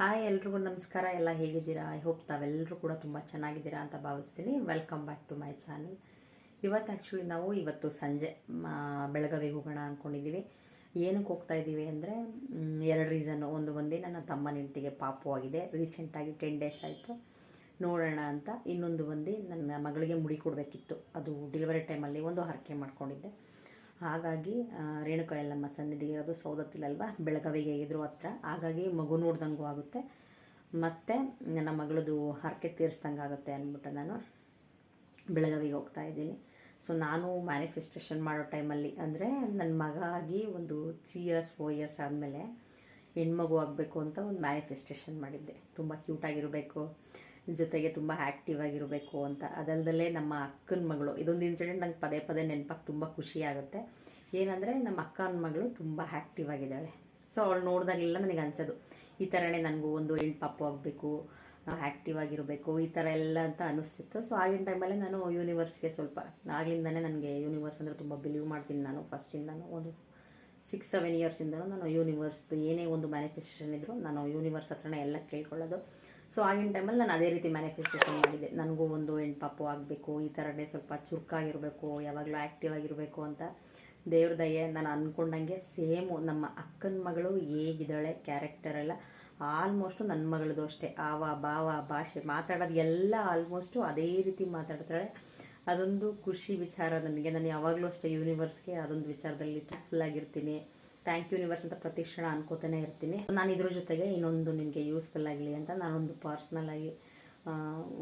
Hi ಎಲ್ರಿಗೂ ನಮಸ್ಕಾರ, ಎಲ್ಲ ಹೇಗಿದ್ದೀರಾ? ಐ ಹೋಪ್ ತಾವೆಲ್ಲರೂ ಕೂಡ ತುಂಬ ಚೆನ್ನಾಗಿದ್ದೀರಾ ಅಂತ ಭಾವಿಸ್ತೀನಿ. Welcome back to my channel ಇವತ್ತು ಆ್ಯಕ್ಚುಲಿ ನಾವು ಇವತ್ತು ಸಂಜೆ ಬೆಳಗಾವಿಗೆ ಹೋಗೋಣ ಅಂದ್ಕೊಂಡಿದ್ದೀವಿ ಏನಕ್ಕೆ ಹೋಗ್ತಾ ಇದ್ದೀವಿ ಅಂದರೆ ಎರಡು ರೀಸನ್ನು ಒಂದು ಒಂದೇ ನನ್ನ ತಮ್ಮನ ಹೆಂಡತಿಗೆ ಪಾಪು ಆಗಿದೆ. ರೀಸೆಂಟಾಗಿ ಟೆನ್ ಡೇಸ್ ಆಯಿತು. ನೋಡೋಣ ಅಂತ. ಇನ್ನೊಂದು ಒಂದೇ ನನ್ನ ಮಗಳಿಗೆ ಮುಡಿ ಕೊಡಬೇಕಿತ್ತು. ಅದು ಡೆಲಿವರಿ ಟೈಮಲ್ಲಿ ಒಂದು ಹರಕೆ ಮಾಡ್ಕೊಂಡಿದ್ದೆ. ಹಾಗಾಗಿ ರೇಣುಕ ಯಲ್ಲಮ್ಮ ಸನ್ನಿಧಿ ಇರೋದು ಸೌದತ್ತಿಲಲ್ವ? ಬೆಳಗಾವಿಗೆ ಇದ್ರು ಹತ್ರ. ಹಾಗಾಗಿ ಮಗು ನೋಡ್ದಂಗೂ ಆಗುತ್ತೆ. ಮತ್ತು ನನ್ನ ಮಗಳದು ಹರಕೆ ತೀರಿಸ್ದಂಗೆ ಆಗುತ್ತೆ ಅಂದ್ಬಿಟ್ಟು ನಾನು ಬೆಳಗಾವಿಗೆ ಹೋಗ್ತಾ ಇದ್ದೀನಿ. ಸೊ ನಾನು ಮ್ಯಾನಿಫೆಸ್ಟೇಷನ್ ಮಾಡೋ ಟೈಮಲ್ಲಿ ಅಂದರೆ ನನ್ನ ಮಗ ಆಗಿ ಒಂದು ತ್ರೀ ಇಯರ್ಸ್ ಫೋರ್ ಇಯರ್ಸ್ ಆದಮೇಲೆ ಹೆಣ್ಮಗು ಆಗಬೇಕು ಅಂತ ಒಂದು ಮ್ಯಾನಿಫೆಸ್ಟೇಷನ್ ಮಾಡಿದ್ದೆ. ತುಂಬ ಕ್ಯೂಟಾಗಿರಬೇಕು ಜೊತೆಗೆ ತುಂಬ ಆ್ಯಕ್ಟಿವ್ ಆಗಿರಬೇಕು ಅಂತ. ಅದಲ್ದಲ್ಲೇ ನಮ್ಮ ಅಕ್ಕನ ಮಗಳು. ಇದೊಂದು ಇನ್ಸಿಡೆಂಟ್ ನಂಗೆ ಪದೇ ಪದೇ ನೆನಪಾಗಿ ತುಂಬ ಖುಷಿ ಆಗುತ್ತೆ. ಏನಂದರೆ ನಮ್ಮ ಅಕ್ಕನ ಮಗಳು ತುಂಬ ಆ್ಯಕ್ಟಿವ್ ಆಗಿದ್ದಾಳೆ. ಸೊ ಅವಳು ನೋಡಿದಾಗೆಲ್ಲ ನನಗೆ ಅನಿಸೋದು, ಈ ಥರನೇ ನನಗೂ ಒಂದು ಹೆಣ್ಣು ಪಾಪು ಆಗಬೇಕು ಆ್ಯಕ್ಟಿವ್ ಆಗಿರಬೇಕು, ಈ ಥರ ಎಲ್ಲ ಅಂತ ಅನ್ನಿಸ್ತಿತ್ತು ಸೊ ಆಗಿನ ಟೈಮಲ್ಲೇ ನಾನು ಯೂನಿವರ್ಸ್ಗೆ ಸ್ವಲ್ಪ, ಆಗ್ಲಿಂದನೇ ನನಗೆ ಯೂನಿವರ್ಸ್ ಅಂದರೆ ತುಂಬ ಬಿಲೀವ್ ಮಾಡ್ತೀನಿ ನಾನು ಫಸ್ಟಿಂದನೂ ಒಂದು ಸಿಕ್ಸ್ ಸೆವೆನ್ ಇಯರ್ಸಿಂದನೂ ನಾನು ಯೂನಿವರ್ಸ್ದು ಏನೇ ಒಂದು ಮ್ಯಾನಿಫೆಸ್ಟೇಷನ್ ಇದ್ದರೂ ನಾನು ಯೂನಿವರ್ಸ್ ಹತ್ರನೇ ಎಲ್ಲ ಕೇಳ್ಕೊಳ್ಳೋದು. ಸೊ ಆಗಿನ ಟೈಮಲ್ಲಿ ನಾನು ಅದೇ ರೀತಿ ಮ್ಯಾನಿಫೆಸ್ಟೇಷನ್ ಮಾಡಿದ್ದೆ. ನನಗೂ ಒಂದು ಹೆಣ್ಣು ಪಾಪು ಆಗಬೇಕು, ಈ ಥರನೇ ಸ್ವಲ್ಪ ಚುರುಕಾಗಿರಬೇಕು, ಯಾವಾಗಲೂ ಆ್ಯಕ್ಟಿವ್ ಆಗಿರಬೇಕು ಅಂತ ದೇವ್ರ ದಯೆ ನಾನು ಅಂದ್ಕೊಂಡಂಗೆ ಸೇಮು. ನಮ್ಮ ಅಕ್ಕನ ಮಗಳು ಹೇಗಿದ್ದಾಳೆ ಕ್ಯಾರೆಕ್ಟರ್ ಎಲ್ಲ ಆಲ್ಮೋಸ್ಟು ನನ್ನ ಮಗಳದು ಅಷ್ಟೇ. ಆವ ಭಾವ ಭಾಷೆ ಮಾತಾಡೋದು ಎಲ್ಲ ಆಲ್ಮೋಸ್ಟು ಅದೇ ರೀತಿ ಮಾತಾಡ್ತಾಳೆ. ಅದೊಂದು ಖುಷಿ ವಿಚಾರ ನನಗೆ. ನಾನು ಯಾವಾಗಲೂ ಅಷ್ಟೇ ಯೂನಿವರ್ಸ್ಗೆ ಅದೊಂದು ವಿಚಾರದಲ್ಲಿ ಥ್ಯಾಂಕ್ಫುಲ್ ಆಗಿರ್ತೀನಿ. ಥ್ಯಾಂಕ್ ಯು ಯೂನಿವರ್ಸ್ ಅಂತ ಪ್ರತಿ ಕ್ಷಣ ಅನ್ಕೋತಾನೆ ಇರ್ತೀನಿ. ನಾನು ಇದ್ರ ಜೊತೆಗೆ ಇನ್ನೊಂದು ನಿನಗೆ ಯೂಸ್ಫುಲ್ ಆಗಲಿ ಅಂತ ನಾನೊಂದು ಪರ್ಸ್ನಲ್ ಆಗಿ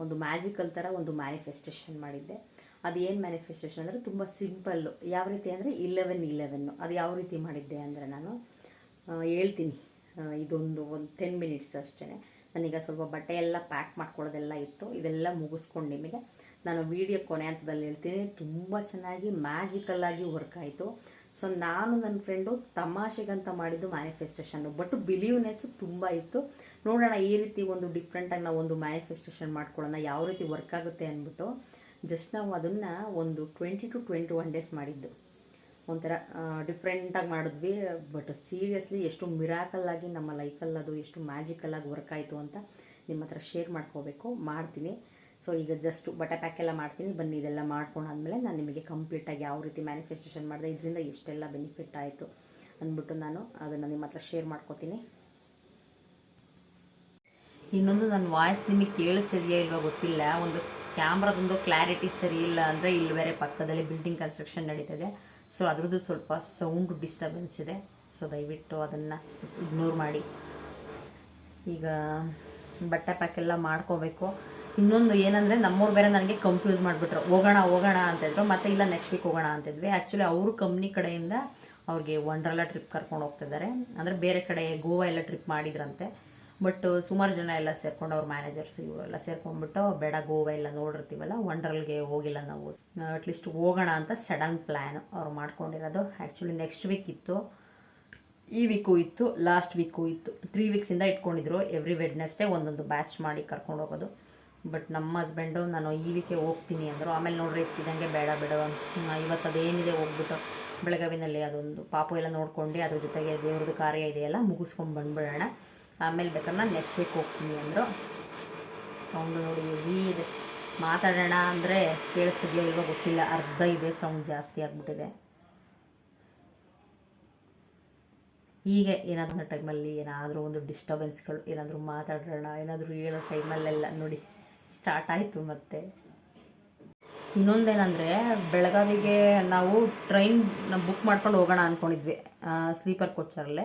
ಒಂದು ಮ್ಯಾಜಿಕಲ್ ಥರ ಒಂದು ಮ್ಯಾನಿಫೆಸ್ಟೇಷನ್ ಮಾಡಿದ್ದೆ. ಅದು ಏನು ಮ್ಯಾನಿಫೆಸ್ಟೇಷನ್ ಅಂದರೆ ತುಂಬ ಸಿಂಪಲ್ಲು ಯಾವ ರೀತಿ ಅಂದರೆ ಇಲೆವೆನ್ ಇಲೆವೆನ್ನು ಅದು ಯಾವ ರೀತಿ ಮಾಡಿದ್ದೆ ಅಂದರೆ ನಾನು ಹೇಳ್ತೀನಿ. ಇದೊಂದು ಒಂದು ಟೆನ್ ಮಿನಿಟ್ಸ್ ಅಷ್ಟೇ ನಾನೀಗ ಸ್ವಲ್ಪ ಬಟ್ಟೆ ಎಲ್ಲ ಪ್ಯಾಕ್ ಮಾಡ್ಕೊಳ್ಳೋದೆಲ್ಲ ಇತ್ತು. ಇದೆಲ್ಲ ಮುಗಿಸ್ಕೊಂಡು ನಿಮಗೆ ನಾನು ವೀಡಿಯೋ ಕೊನೆ ಹಂತದಲ್ಲಿ ಹೇಳ್ತೀನಿ. ತುಂಬ ಚೆನ್ನಾಗಿ ಮ್ಯಾಜಿಕಲ್ ಆಗಿ ವರ್ಕ್ ಆಯಿತು. ಸೊ ನಾನು ನನ್ನ ಫ್ರೆಂಡು ತಮಾಷೆಗಂತ ಮಾಡಿದ್ದು ಮ್ಯಾನಿಫೆಸ್ಟೇಷನ್ನು ಬಟ್ ಬಿಲೀವ್ನೆಸ್ ತುಂಬ ಇತ್ತು. ನೋಡೋಣ ಈ ರೀತಿ ಒಂದು ಡಿಫ್ರೆಂಟಾಗಿ ನಾವು ಒಂದು ಮ್ಯಾನಿಫೆಸ್ಟೇಷನ್ ಮಾಡ್ಕೊಳ್ಳೋಣ, ಯಾವ ರೀತಿ ವರ್ಕ್ ಆಗುತ್ತೆ ಅಂದ್ಬಿಟ್ಟು ಜಸ್ಟ್ ನಾವು ಅದನ್ನು ಒಂದು twenty two twenty one days ಮಾಡಿದ್ದು. ಒಂಥರ ಡಿಫ್ರೆಂಟಾಗಿ ಮಾಡಿದ್ವಿ. ಬಟ್ ಸೀರಿಯಸ್ಲಿ ಎಷ್ಟು ಮಿರಾಕಲ್ಲಾಗಿ ನಮ್ಮ ಲೈಫಲ್ಲಿ ಅದು ಎಷ್ಟು ಮ್ಯಾಜಿಕಲ್ಲಾಗಿ ವರ್ಕ್ ಆಯಿತು ಅಂತ ನಿಮ್ಮ ಹತ್ರ ಶೇರ್ ಮಾಡ್ಕೋಬೇಕು. ಮಾಡ್ತೀನಿ. ಸೊ ಈಗ ಜಸ್ಟ್ ಬಟ್ಟೆ ಪ್ಯಾಕ್ ಎಲ್ಲ ಮಾಡ್ತೀನಿ. ಬನ್ನಿ, ಇದೆಲ್ಲ ಮಾಡ್ಕೊಂಡಾದ್ಮೇಲೆ ನಾನು ನಿಮಗೆ ಕಂಪ್ಲೀಟಾಗಿ ಯಾವ ರೀತಿ ಮ್ಯಾನಿಫೆಸ್ಟೇಷನ್ ಮಾಡಿದೆ, ಇದರಿಂದ ಎಷ್ಟೆಲ್ಲ ಬೆನಿಫಿಟ್ ಆಯಿತು ಅಂದ್ಬಿಟ್ಟು ನಾನು ಅದನ್ನು ನಿಮ್ಮ ಹತ್ರ ಶೇರ್ ಮಾಡ್ಕೋತೀನಿ. ಇನ್ನೊಂದು ನನ್ನ ವಾಯ್ಸ್ ನಿಮಗೆ ಕೇಳಿಸಿದೆಯಾ ಇಲ್ವಾ ಗೊತ್ತಿಲ್ಲ. ಒಂದು ಕ್ಯಾಮ್ರಾದೊಂದು ಕ್ಲಾರಿಟಿ ಸರಿ ಇಲ್ಲ ಅಂದರೆ ಇಲ್ಲಿ ಬೇರೆ ಪಕ್ಕದಲ್ಲಿ ಬಿಲ್ಡಿಂಗ್ ಕನ್ಸ್ಟ್ರಕ್ಷನ್ ನಡೀತದೆ. ಸೊ ಅದರದ್ದು ಸ್ವಲ್ಪ ಸೌಂಡ್ ಡಿಸ್ಟರ್ಬೆನ್ಸ್ ಇದೆ. ಸೊ ದಯವಿಟ್ಟು ಅದನ್ನು ಇಗ್ನೋರ್ ಮಾಡಿ. ಈಗ ಬಟ್ಟೆ ಪ್ಯಾಕೆಲ್ಲ ಮಾಡ್ಕೋಬೇಕು. ಇನ್ನೊಂದು ಏನಂದರೆ ನಮ್ಮವ್ರು ಬೇರೆ ನನಗೆ ಕನ್ಫ್ಯೂಸ್ ಮಾಡಿಬಿಟ್ರು. ಹೋಗೋಣ ಹೋಗೋಣ ಅಂತಿದ್ರು ಮತ್ತೆ ಇಲ್ಲ ನೆಕ್ಸ್ಟ್ ವೀಕ್ ಹೋಗೋಣ ಅಂತಿದ್ವಿ ಆ್ಯಕ್ಚುಲಿ ಅವರು ಕಂಪ್ನಿ ಕಡೆಯಿಂದ ಅವ್ರಿಗೆ ವಂಡ್ರಲ್ಲ ಟ್ರಿಪ್ ಕರ್ಕೊಂಡು ಹೋಗ್ತಿದ್ದಾರೆ. ಅಂದರೆ ಬೇರೆ ಕಡೆ ಗೋವಾ ಎಲ್ಲ ಟ್ರಿಪ್ ಮಾಡಿದ್ರಂತೆ. ಬಟ್ ಸುಮಾರು ಜನ ಎಲ್ಲ ಸೇರ್ಕೊಂಡು ಅವ್ರ ಮ್ಯಾನೇಜರ್ಸ್ ಇವರೆಲ್ಲ ಸೇರ್ಕೊಂಡ್ಬಿಟ್ಟು, ಬೇಡ, ಗೋವಾ ಎಲ್ಲ ನೋಡಿರ್ತೀವಲ್ಲ ವಂಡ್ರಲ್ಗೆ ಹೋಗಿಲ್ಲ ನಾವು. ಅಟ್ಲೀಸ್ಟ್ ಹೋಗೋಣ ಅಂತ ಸಡನ್ ಪ್ಲ್ಯಾನ್ ಅವ್ರು ಮಾಡ್ಕೊಂಡಿರೋದು. ಆ್ಯಕ್ಚುಲಿ ನೆಕ್ಸ್ಟ್ ವೀಕ್ ಇತ್ತು. ಈ ವೀಕು ಇತ್ತು ಲಾಸ್ಟ್ ವೀಕು ಇತ್ತು. ತ್ರೀ ವೀಕ್ಸಿಂದ ಇಟ್ಕೊಂಡಿದ್ರು. ಎವ್ರಿ ವೆಡ್ನೆಸ್ಡೇ ಒಂದೊಂದು ಬ್ಯಾಚ್ ಮಾಡಿ ಕರ್ಕೊಂಡು ಹೋಗೋದು. ಬಟ್ ನಮ್ಮ ಹಸ್ಬೆಂಡು ನಾನು ಈ ವೀಕೆ ಹೋಗ್ತೀನಿ ಅಂದರು. ಆಮೇಲೆ ನೋಡ್ರಿ, ಇದ್ದಂಗೆ ಬೇಡ ಬೇಡ ಇವತ್ತು ಅದೇನಿದೆ ಹೋಗ್ಬಿಟ್ಟು ಬೆಳಗಾವಿನಲ್ಲಿ ಅದೊಂದು ಪಾಪು ಎಲ್ಲ ನೋಡ್ಕೊಂಡು ಅದ್ರ ಜೊತೆಗೆ ದೇವ್ರದ್ದು ಕಾರ್ಯ ಇದೆಯಲ್ಲ ಮುಗಿಸ್ಕೊಂಡು ಬಂದ್ಬಿಡೋಣ. ಆಮೇಲೆ ಬೇಕಾದ್ರೆ ನಾನು ನೆಕ್ಸ್ಟ್ ವೀಕ್ ಹೋಗ್ತೀನಿ ಅಂದರು. ಸೌಂಡು ನೋಡಿ ಇದೆ ಮಾತಾಡೋಣ ಅಂದರೆ ಕೇಳಿಸಿದ್ಯೋ ಇಲ್ವೋ ಗೊತ್ತಿಲ್ಲ. ಅರ್ಧ ಇದೆ ಸೌಂಡ್ ಜಾಸ್ತಿ ಆಗಿಬಿಟ್ಟಿದೆ. ಹೀಗೆ ಏನಾದರೂ ಟೈಮಲ್ಲಿ ಏನಾದರೂ ಒಂದು ಡಿಸ್ಟರ್ಬೆನ್ಸ್ಗಳು ಏನಾದರೂ ಮಾತಾಡೋಣ, ಏನಾದರೂ ಹೇಳೋ ಟೈಮಲ್ಲೆಲ್ಲ ನೋಡಿ. ಸ್ಟಾರ್ಟ್ ಆಯಿತು ಮತ್ತೆ. ಇನ್ನೊಂದೇನೆಂದರೆ, ಬೆಳಗಾವಿಗೆ ನಾವು ಟ್ರೈನ್ ಬುಕ್ ಮಾಡ್ಕೊಂಡು ಹೋಗೋಣ ಅಂದ್ಕೊಂಡಿದ್ವಿ ಸ್ಲೀಪರ್ ಕೋಚರಲ್ಲೇ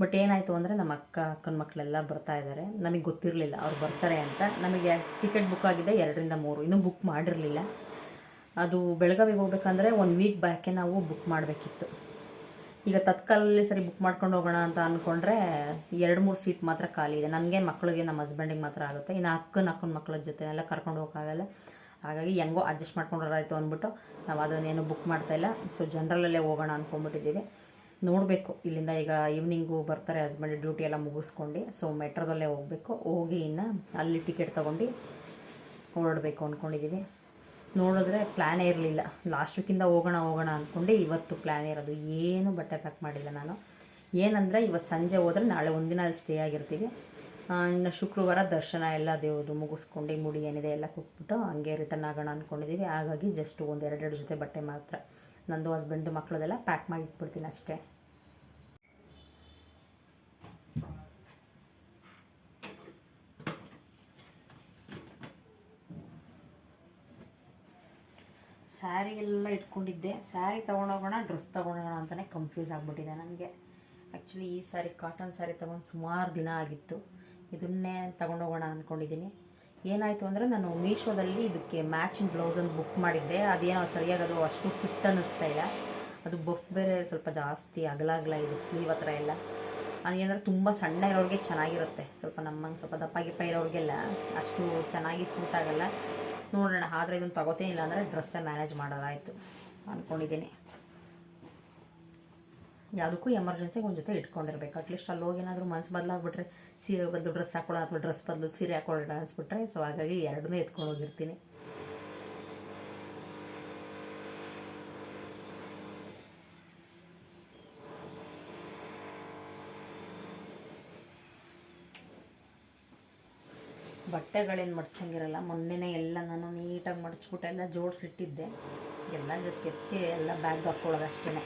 ಬಟ್ ಏನಾಯಿತು ಅಂದರೆ, ನಮ್ಮ ಅಕ್ಕ, ಅಕ್ಕನ ಮಕ್ಕಳೆಲ್ಲ ಬರ್ತಾ ಇದ್ದಾರೆ ನಮಗೆ ಗೊತ್ತಿರಲಿಲ್ಲ, ಅವ್ರು ಬರ್ತಾರೆ ಅಂತ. ನಮಗೆ ಟಿಕೆಟ್ ಬುಕ್ ಆಗಿದೆ ಎರಡರಿಂದ ಮೂರು. ಇನ್ನೂ ಬುಕ್ ಮಾಡಿರಲಿಲ್ಲ. ಅದು ಬೆಳಗಾವಿಗೆ ಹೋಗ್ಬೇಕಂದ್ರೆ ಒಂದು ವೀಕ್ ಬ್ಯಾಕೆ ನಾವು ಬುಕ್ ಮಾಡಬೇಕಿತ್ತು. ಈಗ ತತ್ಕಾಲಲ್ಲಿ ಸರಿ ಬುಕ್ ಮಾಡ್ಕೊಂಡು ಹೋಗೋಣ ಅಂತ ಅಂದ್ಕೊಂಡ್ರೆ ಎರಡು ಮೂರು ಸೀಟ್ ಮಾತ್ರ ಖಾಲಿ ಇದೆ. ನನಗೆ ಮಕ್ಕಳಿಗೆ ನಮ್ಮ ಹಸ್ಬೆಂಡಿಗೆ ಮಾತ್ರ ಆಗುತ್ತೆ. ಇನ್ನು ಅಕ್ಕನ ಅಕ್ಕನ ಮಕ್ಕಳ ಜೊತೆ ಎಲ್ಲ ಕರ್ಕೊಂಡು ಹೋಗೋಕ್ಕಾಗಲ್ಲ. ಹಾಗಾಗಿ ಹೆಂಗೋ ಅಡ್ಜಸ್ಟ್ ಮಾಡ್ಕೊಂಡ್ರಾಯ್ತು ಅಂದ್ಬಿಟ್ಟು ನಾವು ಅದನ್ನೇನು ಬುಕ್ ಮಾಡ್ತಾಯಿಲ್ಲ ಸೊ ಜನ್ರಲಲ್ಲೇ ಹೋಗೋಣ ಅಂದ್ಕೊಂಡ್ಬಿಟ್ಟಿದ್ದೀವಿ ನೋಡಬೇಕು. ಇಲ್ಲಿಂದ ಈಗ ಈವ್ನಿಂಗು ಬರ್ತಾರೆ ಹಸ್ಬೆಂಡ್ ಡ್ಯೂಟಿ ಎಲ್ಲ ಮುಗಿಸ್ಕೊಂಡು. ಸೊ ಮೆಟ್ರೋದಲ್ಲೇ ಹೋಗಬೇಕು. ಹೋಗಿ ಇನ್ನು ಅಲ್ಲಿ ಟಿಕೆಟ್ ತೊಗೊಂಡು ಹೊರಡಬೇಕು ಅಂದ್ಕೊಂಡಿದ್ದೀವಿ ನೋಡಿದ್ರೆ ಪ್ಲ್ಯಾನೇ ಇರಲಿಲ್ಲ. ಲಾಸ್ಟ್ ವೀಕಿಂದ ಹೋಗೋಣ ಹೋಗೋಣ ಅಂದ್ಕೊಂಡೆ ಇವತ್ತು ಪ್ಲ್ಯಾನ್ ಇರೋದು. ಏನು ಬಟ್ಟೆ ಪ್ಯಾಕ್ ಮಾಡಿಲ್ಲ ನಾನು. ಏನಂದರೆ ಇವತ್ತು ಸಂಜೆ ಹೋದರೆ ನಾಳೆ ಒಂದಿನ ಅಲ್ಲಿ ಸ್ಟೇ ಆಗಿರ್ತೀವಿ ಇನ್ನು ಶುಕ್ರವಾರ ದರ್ಶನ ಎಲ್ಲ ದೇವ್ರದ್ದು ಮುಗಿಸ್ಕೊಂಡು ಮುಡಿ ಏನಿದೆ ಎಲ್ಲ ಕೊಟ್ಬಿಟ್ಟು ಹಂಗೆ ರಿಟರ್ನ್ ಆಗೋಣ ಅಂದ್ಕೊಂಡಿದ್ದೀವಿ ಹಾಗಾಗಿ ಜಸ್ಟ್ ಒಂದು ಎರಡೆರಡು ಜೊತೆ ಬಟ್ಟೆ ಮಾತ್ರ. ನಂದು ಹಸ್ಬೆಂಡ್ದು ಮಕ್ಕಳದೆಲ್ಲ ಪ್ಯಾಕ್ ಮಾಡಿ ಇಟ್ಬಿಡ್ತೀನಿ ಅಷ್ಟೇ. ಸ್ಯಾರಿ ಎಲ್ಲ ಇಟ್ಕೊಂಡಿದ್ದೆ. ಸ್ಯಾರಿ ತೊಗೊಂಡೋಗೋಣ, ಡ್ರೆಸ್ ತೊಗೊಂಡೋಗೋಣ ಅಂತಲೇ ಕನ್ಫ್ಯೂಸ್ ಆಗಿಬಿಟ್ಟಿದೆ ನನಗೆ. ಆ್ಯಕ್ಚುಲಿ ಈ ಸ್ಯಾರಿ ಕಾಟನ್ ಸ್ಯಾರಿ ತೊಗೊಂಡು ಸುಮಾರು ದಿನ ಆಗಿತ್ತು. ಇದನ್ನೇ ತೊಗೊಂಡೋಗೋಣ ಅಂದ್ಕೊಂಡಿದ್ದೀನಿ ಏನಾಯಿತು ಅಂದರೆ ನಾನು ಮೀಶೋದಲ್ಲಿ ಇದಕ್ಕೆ ಮ್ಯಾಚಿಂಗ್ ಬ್ಲೌಸನ್ನು ಬುಕ್ ಮಾಡಿದ್ದೆ. ಅದೇನೋ ಸರಿಯಾಗಿ ಅದು ಅಷ್ಟು ಫಿಟ್ ಅನ್ನಿಸ್ತಾ ಇಲ್ಲ. ಅದು ಬಫ್ ಬೇರೆ ಸ್ವಲ್ಪ ಜಾಸ್ತಿ ಅಗಲಾಗಲ ಇದು ಸ್ಲೀವ್ ಹತ್ರ ಎಲ್ಲ. ಅದೇನಾದ್ರೆ ತುಂಬ ಸಣ್ಣ ಇರೋರಿಗೆ ಚೆನ್ನಾಗಿರುತ್ತೆ. ಸ್ವಲ್ಪ ನಮ್ಮಂಗೆ ಸ್ವಲ್ಪ ದಪ್ಪ ಗಿಪ್ಪ ಇರೋರಿಗೆಲ್ಲ ಅಷ್ಟು ಚೆನ್ನಾಗಿ ಸೂಟ್ ಆಗಲ್ಲ. ನೋಡೋಣ. ಆದರೆ ಇದನ್ನು ತಗೋತೀನಿ ಇಲ್ಲ ಅಂದರೆ ಡ್ರೆಸ್ಸೇ ಮ್ಯಾನೇಜ್ ಮಾಡೋದಾಯಿತು ಅಂದ್ಕೊಂಡಿದ್ದೀನಿ ಯಾವುದಕ್ಕೂ ಎಮರ್ಜೆನ್ಸಿಗೆ ಒಂದು ಜೊತೆ ಇಟ್ಕೊಂಡಿರ್ಬೇಕು. ಅಟ್ಲೀಸ್ಟ್ ಅಲ್ಲಿ ಹೋಗಿ ಏನಾದರೂ ಮನ್ಸು ಬದಲಾಗ್ಬಿಟ್ರೆ, ಸೀರೆ ಬದಲು ಡ್ರೆಸ್ ಹಾಕೊಳ್ಳೋ ಅಥವಾ ಡ್ರೆಸ್ ಬದಲು ಸೀರೆ ಹಾಕೊಳ್ಳೋಣ ಅನ್ಸ್ಬಿಟ್ರೆ ಸೊ ಹಾಗಾಗಿ ಎರಡನ್ನೂ ಎತ್ಕೊಂಡು ಹೋಗಿರ್ತೀನಿ. ಬಟ್ಟೆಗಳೇನು ಮಡ್ಚಂಗಿರಲ್ಲ. ಮೊನ್ನೆನೇ ಎಲ್ಲ ನಾನು ನೀಟಾಗಿ ಮಡಚ್ಬಿಟ್ಟು ಎಲ್ಲ ಜೋಡಿಸಿಟ್ಟಿದ್ದೆ ಎಲ್ಲ ಜಸ್ಟ್ ಎತ್ತಿ ಎಲ್ಲ ಬ್ಯಾಗ್ ಹಾಕ್ಕೊಳ್ಳೋದು ಅಷ್ಟೇ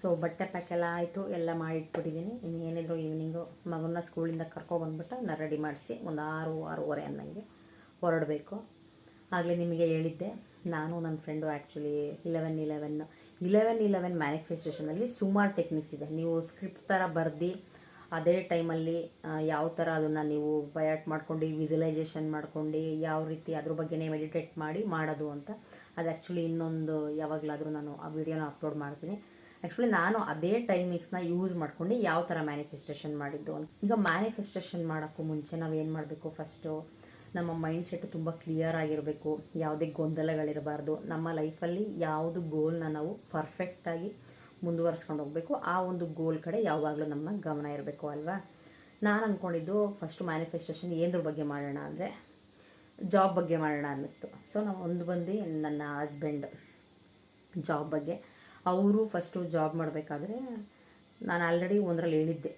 ಸೊ ಬಟ್ಟೆ ಪ್ಯಾಕ್ ಎಲ್ಲ ಆಯಿತು. ಎಲ್ಲ ಮಾಡಿಟ್ಬಿಟ್ಟಿದ್ದೀನಿ ಇನ್ನು ಏನಿದ್ರು ಈವ್ನಿಂಗು ಮಗನ ಸ್ಕೂಲಿಂದ ಕರ್ಕೊಬಂದ್ಬಿಟ್ಟು ನಾನು ರೆಡಿ ಮಾಡಿಸಿ ಒಂದು ಆರು, ಆರೂವರೆ ಅನ್ನಂಗೆ ಹೊರಡಬೇಕು. ಆಗಲೇ ನಿಮಗೆ ಹೇಳಿದ್ದೆ. ನಾನು ನನ್ನ friend actually eleven eleven eleven eleven ಮ್ಯಾನಿಫೆಸ್ಟೇಷನಲ್ಲಿ ಸುಮಾರು ಟೆಕ್ನಿಕ್ಸ್ ಇದೆ. ನೀವು ಸ್ಕ್ರಿಪ್ಟ್ ಥರ ಬರೆದು, ಅದೇ ಟೈಮಲ್ಲಿ ಯಾವ ಥರ ಅದನ್ನು ನೀವು ಬಯಾಟ್ ಮಾಡ್ಕೊಂಡು ವಿಜುವಲೈಸೇಷನ್ ಮಾಡ್ಕೊಂಡು, ಯಾವ ರೀತಿ ಅದ್ರ ಬಗ್ಗೆನೇ ಮೆಡಿಟೇಟ್ ಮಾಡಿ ಮಾಡೋದು ಅಂತ, ಅದು ಆ್ಯಕ್ಚುಲಿ ಇನ್ನೊಂದು ಯಾವಾಗಲಾದರೂ ನಾನು ಆ ವಿಡಿಯೋನ ಅಪ್ಲೋಡ್ ಮಾಡ್ತೀನಿ. ಆ್ಯಕ್ಚುಲಿ ನಾನು ಅದೇ ಟೈಮಿಂಗ್ಸ್ನ ಯೂಸ್ ಮಾಡ್ಕೊಂಡು ಯಾವ ಥರ ಮ್ಯಾನಿಫೆಸ್ಟೇಷನ್ ಮಾಡಿದ್ದು ಈಗ ಮ್ಯಾನಿಫೆಸ್ಟೇಷನ್ ಮಾಡೋಕ್ಕೂ ಮುಂಚೆ ನಾವು ಏನು ಮಾಡಬೇಕು ಫಸ್ಟು ನಮ್ಮ ಮೈಂಡ್ ಸೆಟ್ ತುಂಬ ಕ್ಲಿಯರ್ ಆಗಿರಬೇಕು. ಯಾವುದೇ ಗೊಂದಲಗಳಿರಬಾರ್ದು. ನಮ್ಮ ಲೈಫಲ್ಲಿ ಯಾವುದು ಗೋಲ್ನ ನಾವು ಪರ್ಫೆಕ್ಟಾಗಿ ಮುಂದುವರ್ಸ್ಕೊಂಡು ಹೋಗಬೇಕು. ಆ ಒಂದು ಗೋಲ್ ಕಡೆ ಯಾವಾಗಲೂ ನಮ್ಮ ಗಮನ ಇರಬೇಕು ಅಲ್ವಾ? ನಾನು ಅಂದ್ಕೊಂಡಿದ್ದು ಫಸ್ಟು ಮ್ಯಾನಿಫೆಸ್ಟೇಷನ್ ಏನ್ರ ಬಗ್ಗೆ ಮಾಡೋಣ ಅಂದರೆ ಜಾಬ್ ಬಗ್ಗೆ ಮಾಡೋಣ ಅನ್ನಿಸ್ತು. ಸೊ ನಾವು ಒಂದು ಬಂದು ನನ್ನ ಹಸ್ಬೆಂಡ್ ಜಾಬ್ ಬಗ್ಗೆ. ಅವರು ಫಸ್ಟು ಜಾಬ್ ಮಾಡಬೇಕಾದ್ರೆ ನಾನು ಆಲ್ರೆಡಿ ಒಂದರಲ್ಲಿ ಹೇಳಿದ್ದೆ.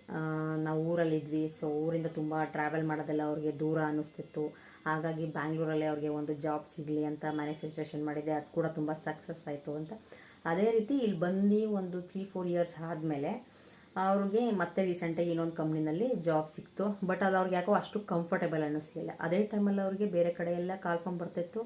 ನಾವು ಊರಲ್ಲಿದ್ವಿ ಸೊ ಊರಿಂದ ತುಂಬ ಟ್ರಾವೆಲ್ ಮಾಡೋದೆಲ್ಲ ಅವ್ರಿಗೆ ದೂರ ಅನ್ನಿಸ್ತಿತ್ತು. ಹಾಗಾಗಿ ಬ್ಯಾಂಗ್ಳೂರಲ್ಲೇ ಅವ್ರಿಗೆ ಒಂದು ಜಾಬ್ ಸಿಗಲಿ ಅಂತ ಮ್ಯಾನಿಫೆಸ್ಟೇಷನ್ ಮಾಡಿದೆ. ಅದು ಕೂಡ ತುಂಬ ಸಕ್ಸಸ್ ಆಯಿತು ಅಂತ. ಅದೇ ರೀತಿ ಇಲ್ಲಿ ಬಂದು ಒಂದು ತ್ರೀ ಫೋರ್ ಇಯರ್ಸ್ ಆದಮೇಲೆ ಅವ್ರಿಗೆ ಮತ್ತೆ ರೀಸೆಂಟಾಗಿ ಇನ್ನೊಂದು ಕಂಪ್ನಿನಲ್ಲಿ ಜಾಬ್ ಸಿಕ್ತು. ಬಟ್ ಅದು ಅವ್ರಿಗೆ ಯಾಕೋ ಅಷ್ಟು ಕಂಫರ್ಟೇಬಲ್ ಅನ್ನಿಸ್ಲಿಲ್ಲ. ಅದೇ ಟೈಮಲ್ಲಿ ಅವ್ರಿಗೆ ಬೇರೆ ಕಡೆ ಎಲ್ಲ ಕಾಲ್ ಫಾರ್ಮ್ ಬರ್ತಿತ್ತು.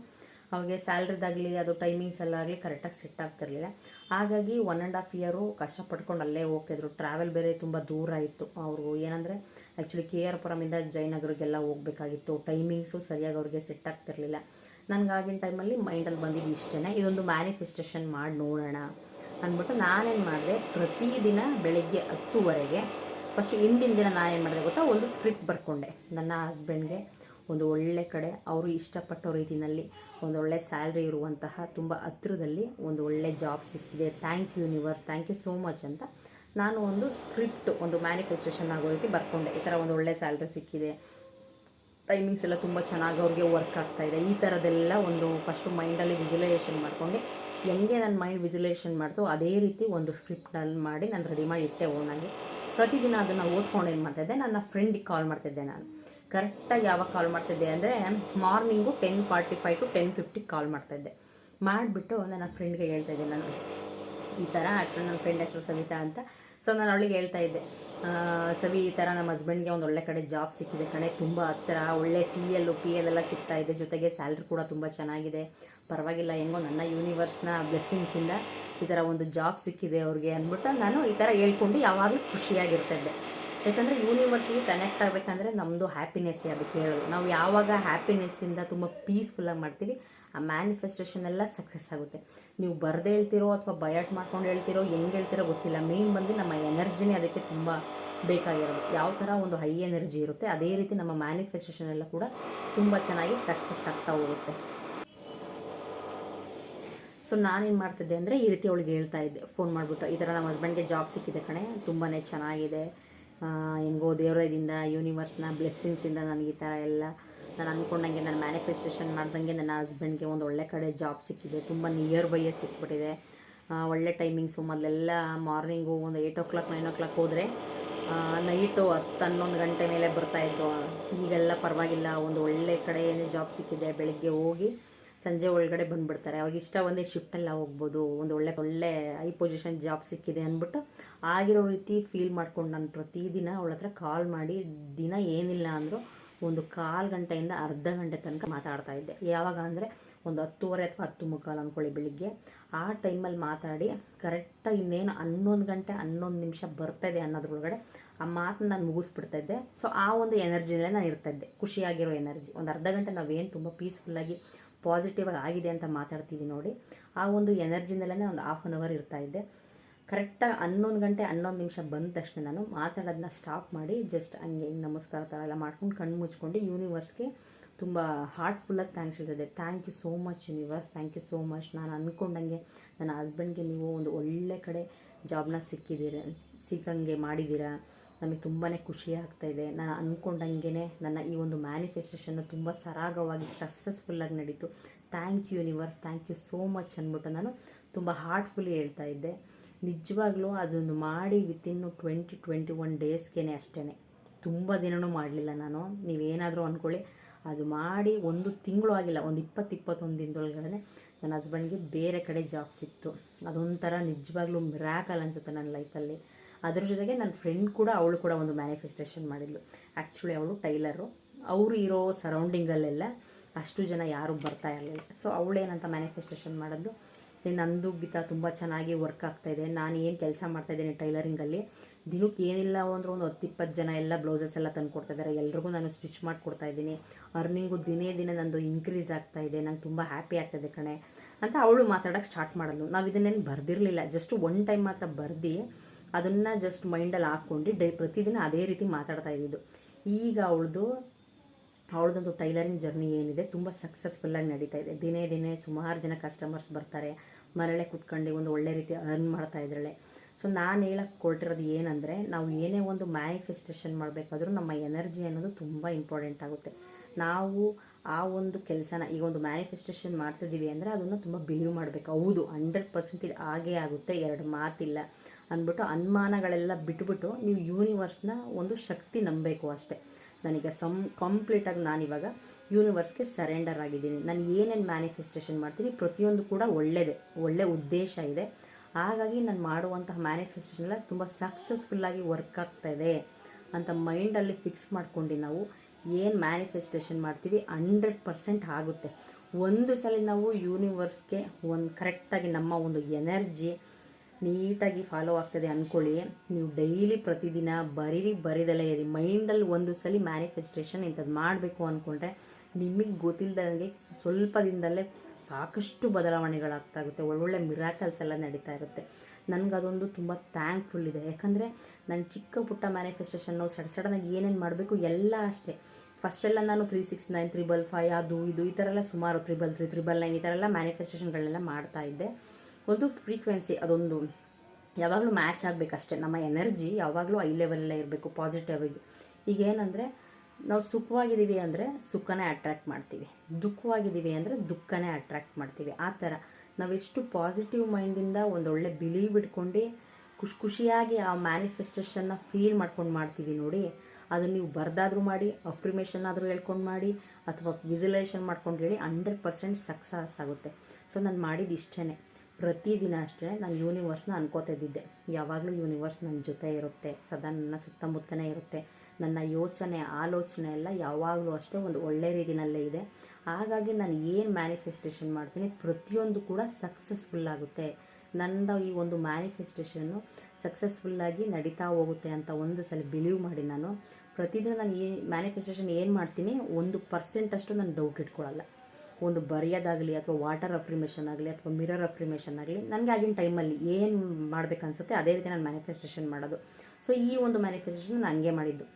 ಅವ್ರಿಗೆ ಸ್ಯಾಲ್ರಿದಾಗಲಿ, ಅದು ಟೈಮಿಂಗ್ಸ್ ಎಲ್ಲ ಆಗಲಿ ಕರೆಕ್ಟಾಗಿ ಸೆಟ್ ಆಗ್ತಿರಲಿಲ್ಲ. ಹಾಗಾಗಿ ಒನ್ ಆ್ಯಂಡ್ ಹಾಫ್ ಇಯರು ಕಷ್ಟಪಟ್ಕೊಂಡು ಅಲ್ಲೇ ಹೋಗ್ತಿದ್ರು. ಟ್ರಾವೆಲ್ ಬೇರೆ ತುಂಬ ದೂರ ಇತ್ತು. ಅವರು ಏನಂದರೆ ಆ್ಯಕ್ಚುಲಿ ಕೆ ಆರ್ ಪುರಮಿಂದ ಜಯನಗರಿಗೆಲ್ಲ ಹೋಗಬೇಕಾಗಿತ್ತು. ಟೈಮಿಂಗ್ಸು ಸರಿಯಾಗಿ ಅವ್ರಿಗೆ ಸೆಟ್ ಆಗ್ತಿರಲಿಲ್ಲ. ನನಗಾಗಿನ ಟೈಮಲ್ಲಿ ಮೈಂಡಲ್ಲಿ ಬಂದಿದ್ದು ಇಷ್ಟೇ ಇದೊಂದು ಮ್ಯಾನಿಫೆಸ್ಟೇಷನ್ ಮಾಡಿ ನೋಡೋಣ ಅಂದ್ಬಿಟ್ಟು ನಾನೇನು ಮಾಡಿದೆ, ಪ್ರತಿದಿನ ಬೆಳಗ್ಗೆ ಹತ್ತುವರೆಗೆ ಫಸ್ಟು ಹಿಂದಿನ ದಿನ ನಾನೇನು ಮಾಡಿದೆ ಗೊತ್ತಾ? ಒಂದು ಸ್ಕ್ರಿಪ್ಟ್ ಬರ್ಕೊಂಡೆ. ನನ್ನ ಹಸ್ಬೆಂಡ್ಗೆ ಒಂದು ಒಳ್ಳೆ ಕಡೆ ಅವರು ಇಷ್ಟಪಟ್ಟೋ ರೀತಿಯಲ್ಲಿ ಒಂದು ಒಳ್ಳೆ ಸ್ಯಾಲ್ರಿ ಇರುವಂತಹ ತುಂಬ ಹತ್ರದಲ್ಲಿ ಒಂದು ಒಳ್ಳೆ ಜಾಬ್ ಸಿಕ್ಕಿದೆ. Thank you universe, thank you so much ಅಂತ ನಾನು ಒಂದು ಸ್ಕ್ರಿಪ್ಟ್, ಒಂದು ಮ್ಯಾನಿಫೆಸ್ಟೇಷನ್ ಆಗೋ ರೀತಿ ಬರ್ಕೊಂಡೆ. ಈ ಥರ ಒಂದು ಒಳ್ಳೆ ಸ್ಯಾಲ್ರಿ ಸಿಕ್ಕಿದೆ. ಟೈಮಿಂಗ್ಸ್ ಎಲ್ಲ ತುಂಬ ಚೆನ್ನಾಗಿ ಅವ್ರಿಗೆ ವರ್ಕ್ ಆಗ್ತಾ ಇದೆ. ಈ ಥರದ್ದೆಲ್ಲ ಒಂದು ಫಸ್ಟು ಮೈಂಡಲ್ಲಿ ವಿಜುವಲೈಸೇಷನ್ ಮಾಡ್ಕೊಂಡು ಹೆಂಗೆ ನನ್ನ ಮೈಂಡ್ ವಿಜುವಲೈಸೇಷನ್ ಮಾಡ್ತು ಅದೇ ರೀತಿ ಒಂದು ಸ್ಕ್ರಿಪ್ಟಲ್ಲಿ ಮಾಡಿ ನಾನು ರೆಡಿ ಮಾಡಿ ಇಟ್ಟೆ ಓನಾಗಿ ಪ್ರತಿದಿನ ಅದನ್ನು ಓದ್ಕೊಂಡು ಏನು ಮಾಡ್ತಾಯಿದ್ದೆ ನನ್ನ ಫ್ರೆಂಡಿಗೆ ಕಾಲ್ ಮಾಡ್ತಿದ್ದೆ ನಾನು. ಕರೆಕ್ಟಾಗಿ ಯಾವಾಗ ಕಾಲ್ ಮಾಡ್ತಿದ್ದೆ ಅಂದರೆ morning ten forty five to ten ಫಿಫ್ಟಿಗೆ call ಮಾಡ್ತಾಯಿದ್ದೆ ಮಾಡಿಬಿಟ್ಟು ನನ್ನ ಫ್ರೆಂಡ್ಗೆ ಹೇಳ್ತಾ ಇದ್ದೆ ನಾನು ಈ ಥರ ಆ್ಯಕ್ಚುಲಿ ನನ್ನ ಫ್ರೆಂಡ್ ಹೆಸರು ಸವಿತಾ ಅಂತ. ಸೊ ನಾನು ಅವಳಿಗೆ ಹೇಳ್ತಾ ಇದ್ದೆ ಸವಿ ಈ ಥರ ನಮ್ಮ ಹಸ್ಬೆಂಡ್ಗೆ ಒಂದು ಒಳ್ಳೆ ಕಡೆ ಜಾಬ್ ಸಿಕ್ಕಿದೆ ಕಣೆ, ತುಂಬ ಹತ್ತಿರ ಒಳ್ಳೆ ಸಿ ಎಲ್ ಪಿ ಎಲ್ ಎಲ್ಲ ಸಿಗ್ತಾ ಇದೆ, ಜೊತೆಗೆ ಸ್ಯಾಲ್ರಿ ಕೂಡ ತುಂಬ ಚೆನ್ನಾಗಿದೆ. ಪರವಾಗಿಲ್ಲ, ಹೆಂಗೋ ನನ್ನ ಯೂನಿವರ್ಸ್ನ ಬ್ಲೆಸ್ಸಿಂಗ್ಸಿಂದ ಈ ಥರ ಒಂದು ಜಾಬ್ ಸಿಕ್ಕಿದೆ ಅವ್ರಿಗೆ ಅಂದ್ಬಿಟ್ಟು ನಾನು ಈ ಥರ ಹೇಳ್ಕೊಂಡು ಯಾವಾಗಲೂ ಖುಷಿಯಾಗಿರ್ತಿದ್ದೆ ಯಾಕಂದರೆ ಯೂನಿವರ್ಸಿಗೆ ಕನೆಕ್ಟ್ ಆಗಬೇಕಂದ್ರೆ ನಮ್ಮದು ಹ್ಯಾಪಿನೆಸ್ಸೇ ಅದಕ್ಕೆ ಹೇಳೋದು. ನಾವು ಯಾವಾಗ ಹ್ಯಾಪಿನೆಸ್ಸಿಂದ ತುಂಬ ಪೀಸ್ಫುಲ್ಲಾಗಿ ಮಾಡ್ತೀವಿ, ಆ ಮ್ಯಾನಿಫೆಸ್ಟೇಷನ್ ಎಲ್ಲ ಸಕ್ಸಸ್ ಆಗುತ್ತೆ. ನೀವು ಬರೆದು ಹೇಳ್ತಿರೋ ಅಥವಾ ಬಯಟ್ ಮಾಡ್ಕೊಂಡು ಹೇಳ್ತಿರೋ, ಹೆಂಗೆ ಹೇಳ್ತಿರೋ ಗೊತ್ತಿಲ್ಲ. ಮೇನ್ ಬಂದು ನಮ್ಮ ಎನರ್ಜಿನೇ ಅದಕ್ಕೆ ತುಂಬ ಬೇಕಾಗಿರೋದು. ಯಾವ ಥರ ಒಂದು ಹೈ ಎನರ್ಜಿ ಇರುತ್ತೆ, ಅದೇ ರೀತಿ ನಮ್ಮ ಮ್ಯಾನಿಫೆಸ್ಟೇಷನ್ ಎಲ್ಲ ಕೂಡ ತುಂಬ ಚೆನ್ನಾಗಿ ಸಕ್ಸಸ್ ಆಗ್ತಾ ಹೋಗುತ್ತೆ. ಸೊ ನಾನೇನು ಮಾಡ್ತಿದ್ದೆ ಅಂದರೆ ಈ ರೀತಿ ಅವಳಿಗೆ ಹೇಳ್ತಾ ಇದ್ದೆ. ಫೋನ್ ಮಾಡಿಬಿಟ್ಟು, ಈ ಥರ ನಮ್ಮ ಹಸ್ಬೆಂಡ್ಗೆ ಜಾಬ್ ಸಿಕ್ಕಿದೆ ಕಣೆ ತುಂಬಾ ಚೆನ್ನಾಗಿದೆ. ಹೆಂಗೋ ದೇವರದಿಂದ ಯೂನಿವರ್ಸ್ನ ಬ್ಲೆಸ್ಸಿಂಗ್ಸಿಂದ ನನಗೆ ಈ ಥರ ಎಲ್ಲ ನಾನು ಅಂದ್ಕೊಂಡಂಗೆ ನಾನು ಮ್ಯಾನಿಫೆಸ್ಟೇಷನ್ ಮಾಡ್ದಂಗೆ ನನ್ನ ಹಸ್ಬೆಂಡ್ಗೆ ಒಂದು ಒಳ್ಳೆ ಕಡೆ ಜಾಬ್ ಸಿಕ್ಕಿದೆ. ತುಂಬ ನಿಯರ್ ಬೈಯೇ ಸಿಕ್ಬಿಟ್ಟಿದೆ. ಒಳ್ಳೆ ಟೈಮಿಂಗ್ಸು ಮೊದಲೆಲ್ಲ ಮಾರ್ನಿಂಗು ಒಂದು eight o'clock nine o'clock ಹೋದರೆ ನೈಟು ಹತ್ತು ಹನ್ನೊಂದು ಗಂಟೆ ಮೇಲೆ ಬರ್ತಾಯಿದ್ದು ಈಗೆಲ್ಲ ಪರವಾಗಿಲ್ಲ, ಒಂದು ಒಳ್ಳೆ ಕಡೆ ಜಾಬ್ ಸಿಕ್ಕಿದೆ. ಬೆಳಗ್ಗೆ ಹೋಗಿ ಸಂಜೆ ಒಳಗಡೆ ಬಂದ್ಬಿಡ್ತಾರೆ. ಅವ್ರಿಗೆ ಇಷ್ಟ ಒಂದೇ ಶಿಫ್ಟೆಲ್ಲ ಹೋಗ್ಬೋದು, ಒಂದು ಒಳ್ಳೆ ಒಳ್ಳೆ ಹೈ ಪೊಸಿಷನ್ ಜಾಬ್ ಸಿಕ್ಕಿದೆ ಅಂದ್ಬಿಟ್ಟು ಆಗಿರೋ ರೀತಿ ಫೀಲ್ ಮಾಡ್ಕೊಂಡು ನಾನು ಪ್ರತಿದಿನ ಅವಳ ಹತ್ರ ಕಾಲ್ ಮಾಡಿ, ದಿನ ಏನಿಲ್ಲ ಅಂದರೂ ಒಂದು ಕಾಲು ಗಂಟೆಯಿಂದ ಅರ್ಧ ಗಂಟೆ ತನಕ ಮಾತಾಡ್ತಾ ಇದ್ದೆ. ಯಾವಾಗ ಅಂದರೆ ಒಂದು ಹತ್ತುವರೆ ಅಥವಾ ಹತ್ತು ಮುಕ್ಕಾಲು ಅಂದ್ಕೊಳ್ಳಿ ಬೆಳಿಗ್ಗೆ. ಆ ಟೈಮಲ್ಲಿ ಮಾತಾಡಿ ಕರೆಕ್ಟಾಗಿ ಇನ್ನೇನು ಹನ್ನೊಂದು ಗಂಟೆ, ಹನ್ನೊಂದು ನಿಮಿಷ ಬರ್ತಾಯಿದೆ ಅನ್ನೋದ್ರೊಳಗಡೆ ಆ ಮಾತನ್ನ ನಾನು ಮುಗಿಸ್ಬಿಡ್ತಾ ಇದ್ದೆ. ಸೊ ಆ ಒಂದು ಎನರ್ಜಿನಲ್ಲೇ ನಾನು ಇರ್ತಾ ಇದ್ದೆ. ಖುಷಿಯಾಗಿರೋ ಎನರ್ಜಿ ಒಂದು ಅರ್ಧ ಗಂಟೆ ನಾವೇನು ತುಂಬ ಪೀಸ್ಫುಲ್ಲಾಗಿ ಪಾಸಿಟಿವ್ ಆಗಿದೆ ಅಂತ ಮಾತಾಡ್ತೀವಿ ನೋಡಿ. ಆ ಒಂದು ಎನರ್ಜಿನಲ್ಲೇ ಒಂದು ಹಾಫ್ ಆನ್ ಅವರ್ ಇರ್ತಾ ಇದ್ದೆ ಕರೆಕ್ಟಾಗಿ ಹನ್ನೊಂದು ಗಂಟೆ ಹನ್ನೊಂದು ನಿಮಿಷ ಬಂದ ತಕ್ಷಣ ನಾನು ಮಾತಾಡೋದನ್ನ ಸ್ಟಾಪ್ ಮಾಡಿ ಜಸ್ಟ್ ಹಂಗೆ ಹಿಂಗೆ ನಮಸ್ಕಾರ ಥರ ಎಲ್ಲ ಮಾಡ್ಕೊಂಡು ಕಣ್ಣು ಮುಚ್ಕೊಂಡು ಯೂನಿವರ್ಸ್ಗೆ ತುಂಬ ಹಾರ್ಟ್ಫುಲ್ಲಾಗಿ ಥ್ಯಾಂಕ್ಸ್ ಹೇಳ್ತಿದ್ದೆ. Thank you so much universe thank you so much ನಾನು ಅಂದ್ಕೊಂಡಂಗೆ ನನ್ನ ಹಸ್ಬೆಂಡ್ಗೆ ನೀವು ಒಂದು ಒಳ್ಳೆ ಕಡೆ ಜಾಬ್ನ ಸಿಕ್ಕಿದ್ದೀರ ಸಿಕ್ಕಂಗೆ ಮಾಡಿದ್ದೀರಾ ನಮಗೆ ತುಂಬಾ ಖುಷಿ ಆಗ್ತಾ ಇದೆ. ನಾನು ಅಂದ್ಕೊಂಡಂಗೆ ನನ್ನ ಈ ಒಂದು ಮ್ಯಾನಿಫೆಸ್ಟೇಷನ್ನು ತುಂಬ ಸರಾಗವಾಗಿ ಸಕ್ಸಸ್ಫುಲ್ಲಾಗಿ ನಡೀತು. Thank you universe thank you so much ಅಂದ್ಬಿಟ್ಟು ನಾನು ತುಂಬ ಹಾರ್ಟ್ಫುಲ್ಲಿ ಹೇಳ್ತಾ ಇದ್ದೆ. ನಿಜವಾಗ್ಲೂ ಅದೊಂದು ಮಾಡಿ ವಿತಿನ್ನು ಟ್ವೆಂಟಿ ಟ್ವೆಂಟಿ ಒನ್ ಡೇಸ್ಗೆ ಅಷ್ಟೇ ತುಂಬ ದಿನವೂ ಮಾಡಲಿಲ್ಲ ನಾನು. ನೀವೇನಾದರೂ ಅಂದ್ಕೊಳ್ಳಿ ಅದು ಮಾಡಿ ಒಂದು ತಿಂಗಳು ಆಗಿಲ್ಲ, ಒಂದು ಇಪ್ಪತ್ತು, ಇಪ್ಪತ್ತೊಂದು ದಿನದೊಳಗಡೆ ನನ್ನ ಹಸ್ಬೆಂಡ್ಗೆ ಬೇರೆ ಕಡೆ ಜಾಬ್ ಸಿಕ್ತು. ಅದೊಂಥರ ನಿಜವಾಗ್ಲೂ ಮಿರಾಕಲ್ ಅನಿಸುತ್ತೆ ನನ್ನ ಲೈಫಲ್ಲಿ ಅದ್ರ ಜೊತೆಗೆ ನನ್ನ ಫ್ರೆಂಡ್ ಕೂಡ ಅವಳು ಕೂಡ ಒಂದು ಮ್ಯಾನಿಫೆಸ್ಟೇಷನ್ ಮಾಡಿದ್ಲು. ಆ್ಯಕ್ಚುಲಿ ಅವಳು ಟೈಲರು. ಅವರು ಇರೋ ಸರೌಂಡಿಂಗಲ್ಲೆಲ್ಲ ಅಷ್ಟು ಜನ ಯಾರೂ ಬರ್ತಾ ಇರಲಿಲ್ಲ. ಸೊ ಅವಳೇನಂತ ಮ್ಯಾನಿಫೆಸ್ಟೇಷನ್ ಮಾಡೋದು ನಂದು ಗೀತಾ ತುಂಬ ಚೆನ್ನಾಗಿ ವರ್ಕ್ ಆಗ್ತಾಯಿದೆ ನಾನು ಏನು ಕೆಲಸ ಮಾಡ್ತಾಯಿದ್ದೀನಿ ಟೈಲರಿಂಗಲ್ಲಿ ದಿನಕ್ಕೆ ಏನಿಲ್ಲ ಅಂದ್ರೆ ಒಂದು ಹತ್ತು ಇಪ್ಪತ್ತು ಜನ ಎಲ್ಲ ಬ್ಲೌಸಸ್ ಎಲ್ಲ ತಂದು ಕೊಡ್ತಾ ಇದ್ದಾರೆ ಎಲ್ರಿಗೂ ನಾನು ಸ್ಟಿಚ್ ಮಾಡಿಕೊಡ್ತಾ ಇದ್ದೀನಿ. ಅರ್ನಿಂಗು ದಿನೇ ದಿನೇ ನಂದು ಇನ್ಕ್ರೀಸ್ ಆಗ್ತಾ ಇದೆ. ನಂಗೆ ತುಂಬ ಹ್ಯಾಪಿ ಆಗ್ತಾಯಿದೆ ಕಣೆ. ಅಂತ ಅವಳು ಮಾತಾಡೋಕ್ಕೆ ಸ್ಟಾರ್ಟ್ ಮಾಡೋದು ನಾವು ಇದನ್ನೇನು ಬರೆದಿರಲಿಲ್ಲ. ಜಸ್ಟ್ ಒನ್ ಟೈಮ್ ಮಾತ್ರ ಬರ್ದು ಅದನ್ನು ಜಸ್ಟ್ ಮೈಂಡಲ್ಲಿ ಹಾಕ್ಕೊಂಡು ಡೈ ಪ್ರತಿದಿನ ಅದೇ ರೀತಿ ಮಾತಾಡ್ತಾ ಇದ್ದಿದ್ದು ಈಗ ಅವಳದು, ಅವಳದೊಂದು ಟೈಲರಿಂಗ್ ಜರ್ನಿ ಏನಿದೆ, ತುಂಬ ಸಕ್ಸಸ್ಫುಲ್ಲಾಗಿ ನಡೀತಾ ಇದೆ. ದಿನೇ ದಿನೇ ಸುಮಾರು ಜನ ಕಸ್ಟಮರ್ಸ್ ಬರ್ತಾರೆ. ಮರಳೆ ಕುತ್ಕೊಂಡು ಒಂದು ಒಳ್ಳೆ ರೀತಿ ಅರ್ನ್ ಮಾಡ್ತಾ ಇದ್ದಾಳೆ ಸೊ ನಾನು ಹೇಳಕ್ಕೆ ಕೊಟ್ಟಿರೋದು ಏನಂದರೆ, ನಾವು ಏನೇ ಒಂದು ಮ್ಯಾನಿಫೆಸ್ಟೇಷನ್ ಮಾಡಬೇಕಾದ್ರೂ ನಮ್ಮ ಎನರ್ಜಿ ಅನ್ನೋದು ತುಂಬ ಇಂಪಾರ್ಟೆಂಟ್ ಆಗುತ್ತೆ. ನಾವು ಆ ಒಂದು ಕೆಲಸನ ಈಗ ಒಂದು ಮ್ಯಾನಿಫೆಸ್ಟೇಷನ್ ಮಾಡ್ತಿದ್ದೀವಿ ಅಂದರೆ ಅದನ್ನು ತುಂಬ ಬಿಲೀವ್ ಮಾಡಬೇಕು. ಹೌದು ಹಂಡ್ರೆಡ್ ಪರ್ಸೆಂಟ್ ಇದು ಆಗೇ ಆಗುತ್ತೆ, ಎರಡು ಮಾತಿಲ್ಲ ಅಂದ್ಬಿಟ್ಟು ಅನುಮಾನಗಳೆಲ್ಲ ಬಿಟ್ಬಿಟ್ಟು ನೀವು ಯೂನಿವರ್ಸ್ನ ಒಂದು ಶಕ್ತಿ ನಂಬಬೇಕು ಅಷ್ಟೇ. ನನಗೆ ಸಮ್ ಕಂಪ್ಲೀಟಾಗಿ ನಾನಿವಾಗ ಯೂನಿವರ್ಸ್ಗೆ ಸರೆಂಡರ್ ಆಗಿದ್ದೀನಿ. ನಾನು ಏನೇನು ಮ್ಯಾನಿಫೆಸ್ಟೇಷನ್ ಮಾಡ್ತೀನಿ ಪ್ರತಿಯೊಂದು ಕೂಡ ಒಳ್ಳೆಯದೇ ಒಳ್ಳೆ ಉದ್ದೇಶ ಇದೆ. ಹಾಗಾಗಿ ನಾನು ಮಾಡುವಂತಹ ಮ್ಯಾನಿಫೆಸ್ಟೇಷನ್ ಎಲ್ಲ ತುಂಬ ಸಕ್ಸಸ್ಫುಲ್ಲಾಗಿ ವರ್ಕ್ ಆಗ್ತಾಯಿದೆ ಅಂತ ಮೈಂಡಲ್ಲಿ ಫಿಕ್ಸ್ ಮಾಡ್ಕೊಂಡು ನಾವು ಏನು ಮ್ಯಾನಿಫೆಸ್ಟೇಷನ್ ಮಾಡ್ತೀವಿ? ಹಂಡ್ರೆಡ್ ಪರ್ಸೆಂಟ್ ಆಗುತ್ತೆ. ಒಂದು ಸಲ ನಾವು ಯೂನಿವರ್ಸ್ಗೆ ಒಂದು ಕರೆಕ್ಟಾಗಿ ನಮ್ಮ ಒಂದು ಎನರ್ಜಿ ನೀಟಾಗಿ ಫಾಲೋ ಆಗ್ತದೆ ಅಂದ್ಕೊಳ್ಳಿ ನೀವು ಡೈಲಿ ಪ್ರತಿದಿನ ಬರೀರಿ ಬರೀದಲ್ಲೇ ಇರಿ. ಮೈಂಡಲ್ಲಿ ಒಂದು ಸಲ ಮ್ಯಾನಿಫೆಸ್ಟೇಷನ್ ಇಂಥದ್ದು ಮಾಡಬೇಕು ಅಂದ್ಕೊಂಡ್ರೆ ನಿಮಗೆ ಗೊತ್ತಿಲ್ಲದಂಗೆ ಸ್ವಲ್ಪ ದಿನದಲ್ಲೇ ಸಾಕಷ್ಟು ಬದಲಾವಣೆಗಳಾಗ್ತಾ ಇರುತ್ತೆ ಒಳ್ಳೊಳ್ಳೆ ಮಿರಾಕಲ್ಸ್ ಎಲ್ಲ ನಡೀತಾ ಇರುತ್ತೆ. ನನಗೆ ಅದೊಂದು ತುಂಬ ಥ್ಯಾಂಕ್ಫುಲ್ ಇದೆ. ಯಾಕಂದರೆ ನಾನು ಚಿಕ್ಕ ಪುಟ್ಟ ಮ್ಯಾನಿಫೆಸ್ಟೇಷನ್ನು ಸಡ್, ಸಡನ್ನಾಗಿ ಏನೇನು ಮಾಡಬೇಕು ಎಲ್ಲ ಅಷ್ಟೇ. ಫಸ್ಟೆಲ್ಲ ನಾನು three six nine triple five ಅದು, ಇದು, ಈ ಥರ ಎಲ್ಲ ಸುಮಾರು ತ್ರಿಬಲ್ ತ್ರೀ ತ್ರಿಬಲ್ ನೈನ್ ಈ ಥರ ಎಲ್ಲ ಮ್ಯಾನಿಫೆಸ್ಟೇಷನ್ಗಳನ್ನೆಲ್ಲ ಮಾಡ್ತಾ ಇದ್ದೆ. ಒಂದು ಫ್ರೀಕ್ವೆನ್ಸಿ ಅದೊಂದು ಯಾವಾಗಲೂ ಮ್ಯಾಚ್ ಆಗಬೇಕಷ್ಟೇ. ನಮ್ಮ ಎನರ್ಜಿ ಯಾವಾಗಲೂ ಐ ಲೆವೆಲಲ್ಲೇ ಇರಬೇಕು ಪಾಸಿಟಿವ್ ಆಗಿ. ಈಗ ಏನಂದರೆ ನಾವು ಸುಖವಾಗಿದ್ದೀವಿ ಅಂದರೆ ಸುಖನೇ ಅಟ್ರ್ಯಾಕ್ಟ್ ಮಾಡ್ತೀವಿ. ದುಃಖವಾಗಿದ್ದೀವಿ ಅಂದರೆ ದುಃಖನೇ ಅಟ್ರ್ಯಾಕ್ಟ್ ಮಾಡ್ತೀವಿ. ಆ ಥರ. ನಾವೆಷ್ಟು ಪಾಸಿಟಿವ್ ಮೈಂಡಿಂದ ಒಂದೊಳ್ಳೆ ಬಿಲೀವ್ ಇಟ್ಕೊಂಡು ಖುಷಿ ಖುಷಿಯಾಗಿ ಆ ಮ್ಯಾನಿಫೆಸ್ಟೇಷನ್ನ ಫೀಲ್ ಮಾಡ್ಕೊಂಡು ಮಾಡ್ತೀವಿ ನೋಡಿ. ಅದು ನೀವು ಬರ್ದಾದರೂ ಮಾಡಿ ಅಫ್ರಿಮೇಷನ್ ಆದರೂ ಹೇಳ್ಕೊಂಡು ಮಾಡಿ, ಅಥವಾ ವಿಸುಲೇಷನ್ ಮಾಡ್ಕೊಂಡು ಹೇಳಿ ಹಂಡ್ರೆಡ್ ಪರ್ಸೆಂಟ್ ಸಕ್ಸಸ್ ಆಗುತ್ತೆ. ಸೊ ನಾನು ಮಾಡಿದ್ದು ಇಷ್ಟೇ ಪ್ರತಿದಿನ ಅಷ್ಟೇ ನಾನು ಯೂನಿವರ್ಸ್ನ ಅನ್ಕೋತಾ ಇದ್ದಿದ್ದೆ. ಯಾವಾಗಲೂ ಯೂನಿವರ್ಸ್ ನನ್ನ ಜೊತೆ ಇರುತ್ತೆ, ಸದಾ ನನ್ನ ಸುತ್ತಮುತ್ತನೇ ಇರುತ್ತೆ. ನನ್ನ ಯೋಚನೆ, ಆಲೋಚನೆ ಎಲ್ಲ ಯಾವಾಗಲೂ ಅಷ್ಟೇ ಒಂದು ಒಳ್ಳೆ ರೀತಿಯಲ್ಲೇ ಇದೆ. ಹಾಗಾಗಿ ನಾನು ಏನು ಮ್ಯಾನಿಫೆಸ್ಟೇಷನ್ ಮಾಡ್ತೀನಿ, ಪ್ರತಿಯೊಂದು ಕೂಡ ಸಕ್ಸಸ್ಫುಲ್ ಆಗುತ್ತೆ. ನನ್ನ ಈ ಒಂದು ಮ್ಯಾನಿಫೆಸ್ಟೇಷನ್ನು ಸಕ್ಸಸ್ಫುಲ್ಲಾಗಿ ನಡೀತಾ ಹೋಗುತ್ತೆ ಅಂತ ಒಂದು ಸಲ ಬಿಲೀವ್ ಮಾಡಿ ನಾನು. ಪ್ರತಿದಿನ ನಾನು ಈ ಮ್ಯಾನಿಫೆಸ್ಟೇಷನ್ ಏನು ಮಾಡ್ತೀನಿ, ಒಂದು ಪರ್ಸೆಂಟ್ ಅಷ್ಟು ನಾನು ಡೌಟ್ ಇಟ್ಕೊಳ್ಳಲ್ಲ. ಒಂದು ಬರೆಯೋದಾಗಲಿ ಅಥವಾ ವಾಟರ್ ಅಫ್ರಿಮೇಷನ್ ಆಗಲಿ ಅಥವಾ ಮಿರರ್ ಅಫ್ರಿಮೇಷನ್ ಆಗಲಿ, ನನಗೆ ಆಗಿನ ಟೈಮಲ್ಲಿ ಏನು ಮಾಡಬೇಕನ್ಸುತ್ತೆ ಅದೇ ರೀತಿ ನಾನು ಮ್ಯಾನಿಫೆಸ್ಟೇಷನ್ ಮಾಡೋದು. ಸೊ ಈ ಒಂದು ಮ್ಯಾನಿಫೆಸ್ಟೇಷನ್ ನಾನು ಹಂಗೆ ಮಾಡಿದ್ದು.